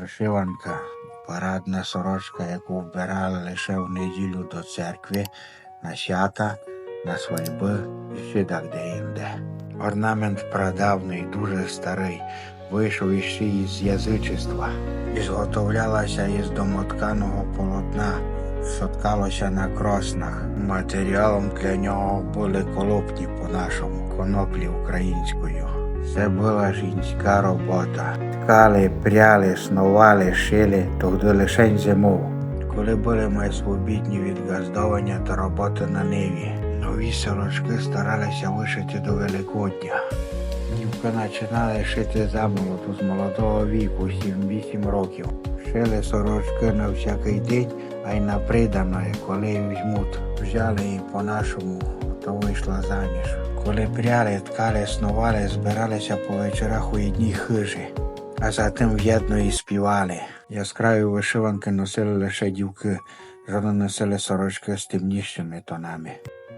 Вишиванка парадна сорочка, яку вбирали лише в неділю до церкви, на свята, на свадьби і ще так де-інде. Орнамент прадавний, дуже старий, вийшов іще із язичества і зготовлялася із домотканого полотна, що ткалося на кроснах. Матеріалом для нього були колопні по-нашому, коноплі українською. Це була жінська робота. Ткали, пряли, снували, шили, тоді лише зимову. Коли були ми свобідні від газдовання та роботи на ниві, нові сорочки старалися вишити до Великодня. Дівка починали шити замолоту з молодого віку, 7-8 років. Шили сорочки на всякий день, а й на приданої, коли візьмуть. Взяли її по-нашому, то вийшла заміж. Коли пряли, ткали, снували, збиралися по вечорах у одній хижі, а затим в'єдно і співали. Яскраві вишиванки носили лише дівки, жони носили сорочки з темнішими тонами.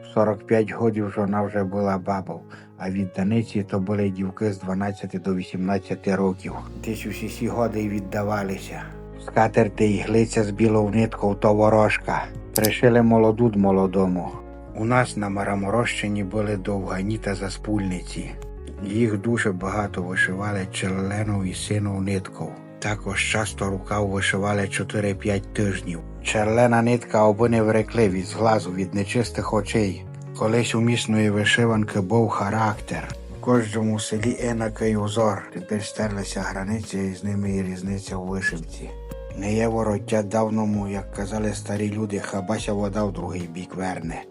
В 45 годів вона вже була бабою, а від Даниці то були дівки з 12 до 18 років. Десь усі сі годи віддавалися. Скатерти глиця з білою ниткою то ворожка. Пришили молоду молодому. У нас на Мараморощині були довгані та заспульниці. Їх дуже багато вишивали черлену і сину ниткою. Також часто рукав вишивали 4-5 тижнів. Черлена нитка оби не врекли від зглазу, від нечистих очей. Колись у місної вишиванки був характер. Кожному селі енакий узор. Тепер стерлися границі і з ними і різниця у вишивці. Не є вороття давному, як казали старі люди, хабася вода в другий бік верне.